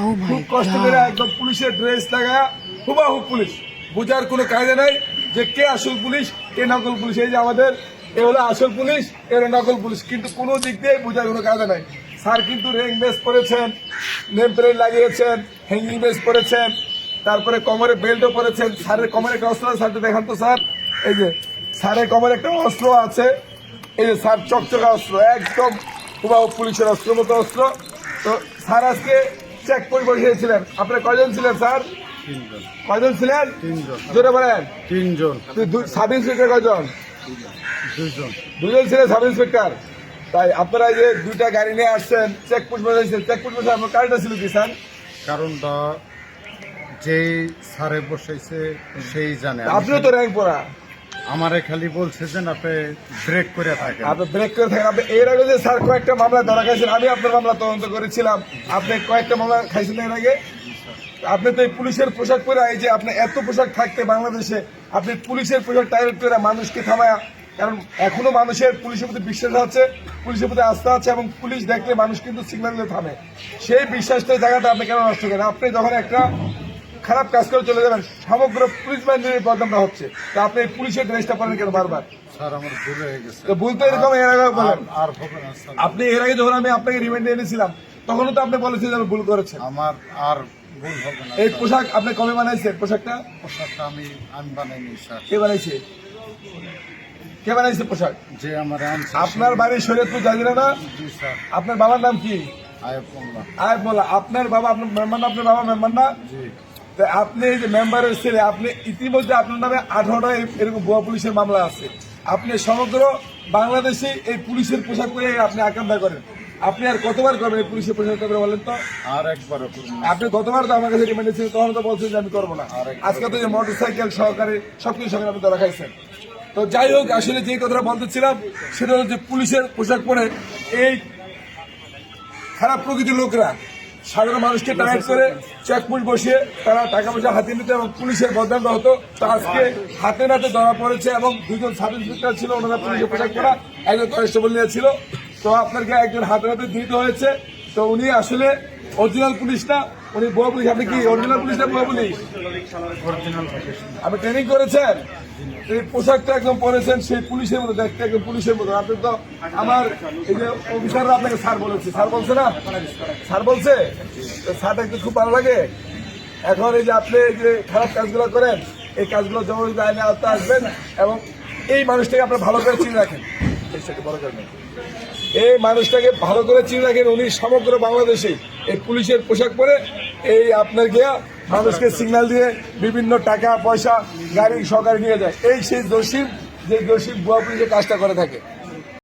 Oh খুব কষ্ট করে একদম পুলিশের ড্রেস লাগা হুবাহু পুলিশ। বোঝার কোনো কায়দা নাই যে কে আসল পুলিশ কে নকল পুলিশ। এই যে আমাদের এ হলো আসল পুলিশ এ হলো নকল পুলিশ। কিন্তু কোনো দিক দিয়ে বোঝার কোনো কায়দা নাই। স্যার কিন্তু রেং বেস পরেছেন নেম প্লেট লাগিয়েছেন হ্যাঙ্গিং বেস পরেছেন তারপরে কোমরে বেল্টও পরেছেন। স্যারের কোমরে একটা অস্ত্র আছে স্যারটা দেখান তো স্যার। এই যে স্যারের কোমরে একটা অস্ত্র আছে। এই যে স্যার চকচকা অস্ত্র একদম পুলিশের অস্ত্র মতো অস্ত্র। তো স্যার আজকে চেক করে বসিয়েছিলেন আপনার কয়জন ছিলেন স্যার? তিনজন। কয়জন ছিলেন? তিনজন। জোরে বলেন। তিনজন। সাব ইন্সপেক্টর কয়জন? দুজন। দুজন ছিলেন সাব ইন্সপেক্টর তাই আপনারা যে দুইটা গাড়ি নিয়ে আসছেন চেক পোস্ট বসাইছেন চেক পোস্ট বসে আপনার কারটা ছিল কি স্যার? কারণটা যেই সারে বসেছে সেই জানে। আপনিও তো র্যাঙ্ক পড়া। আমারে খালি বলছে যে আপনি ব্রেক করে থাকেন। আপনি ব্রেক করে থাকেন। আপনি এর আগে যে স্যার কয়েকটা মামলা ধরা খাইছেন আমি আপনার মামলা তদন্ত করেছিলাম। আপনি কয়েকটা মামলা খাইছেন এর আগে। আপনি তো এই পুলিশের পোশাক পরে, এই যে আপনি এত পোশাক থাকতে বাংলাদেশে, আপনি পুলিশের পোশাক টাইট করে মানুষকে থামায়া, কারণ এখনও মানুষের পুলিশের প্রতি বিশ্বাস আছে, পুলিশের প্রতি আস্থা আছে, এবং পুলিশ দেখলে মানুষ কিন্তু সিগন্যাল থামে। সেই বিশ্বাসটা জায়গাটা আপনি কেন নষ্ট করেন? আপনি যখন একটা খারাপ কাজ করে চলে যাবেন। সমগ্র পুলিশ বাহিনীর বদনামটা হচ্ছে। তা আপনি পুলিশের ড্রেসটা পরেন কেন বারবার? ভুল তো এরকম এর আগে বলেন। আপনি এর আগে যখন আমি আপনাকে রিমান্ডে এনেছিলাম তখনও তো আপনি বলেছিলেন যে আমি ভুল করেছেন। আমার আর ভুল হবে না এই পোশাক আপনি কবে বানাইছেন? পোশাকটা? পোশাকটা আমি আমি বানাইনি স্যার। কে বানাইছে? কে বানাইছে পোশাক? যে আমার আপনার বাড়ি শরীয়তপুর জাজিরা না? আপনার বাবার নাম কি? আয়ব মোল্লা। আয় বলা আপনার বাবা আপনার মেম্বার না? আপনার বাবা মেম্বার না? জি। তো আপনি এই যে মেম্বারের ছেলে আপনি ইতিমধ্যে আপনার নামে আঠারোটা এরকম ভুয়া পুলিশের মামলা আছে। আপনি সমগ্র বাংলাদেশে এই পুলিশের পোশাক পরে আপনি আকাঙ্ক্ষা করেন। আপনি আর কতবার করবেন এই পুলিশের পোশাক পরে বলেন তো? আর একবার আপনি গতবার তো আমার কাছে রিমান্ডে ছিলেন তখন তো বলছেন যে আমি করব না। আজকে তো যে মোটর সাইকেল সহকারে সবকিছু সঙ্গে আপনি ধরা খাইছেন। তো যাই হোক আসলে যে কথাটা বলতেছিলাম সেটা হচ্ছে পুলিশের পোশাক পরে এই খারাপ প্রকৃতির লোকরা সাধারণ মানুষকে টার্গেট করে চেকপোস্ট বসিয়ে তারা টাকা পয়সা হাতে নিত এবং পুলিশের বদনামটা হতো। তো আজকে হাতে নাতে ধরা পড়েছে এবং দুজন সাব ইন্সপেক্টর ছিল ওনারা পুলিশের পোশাক পরা একজন কনস্টেবল ছিল। তো আপনাকে একজন হাতে নাতে দিতে হয়েছে। তো উনি আসলে অরিজিনাল পুলিশ না উনি বুয়া পুলিশ। আপনি কি অরিজিনাল পুলিশ না বুয়া পুলিশ? আপনি ট্রেনিং করেছেন? এই পোশাকটা একদম পরেছেন সেই পুলিশের মতো, দেখতে একদম পুলিশের মতো। আপনি তো আমার এই যে অফিসাররা আপনাকে স্যার বলেছে। স্যার বলছে না? স্যার বলছে? তো স্যারটা একটু খুব ভালো লাগে। এখন এই যে আপনি এই যে খারাপ কাজগুলো করেন, এই কাজগুলো জমা দিতে আইনে আওতা আসবেন এবং এই মানুষটাকে আপনার ভালো করে চিনে রাখেন। এই মানুষটাকে ভালো করে চিনে রাখেন। উনি সমগ্র বাংলাদেশে এই পুলিশের পোশাক পরে। এই আপনার গিয়া মানুষকে সিগন্যাল দিয়ে বিভিন্ন টাকা, পয়সা গাড়ি সরকার নিয়ে যায়। এই সেই দোষী যে দোষী বুয়া যে কাজটা করে থাকে।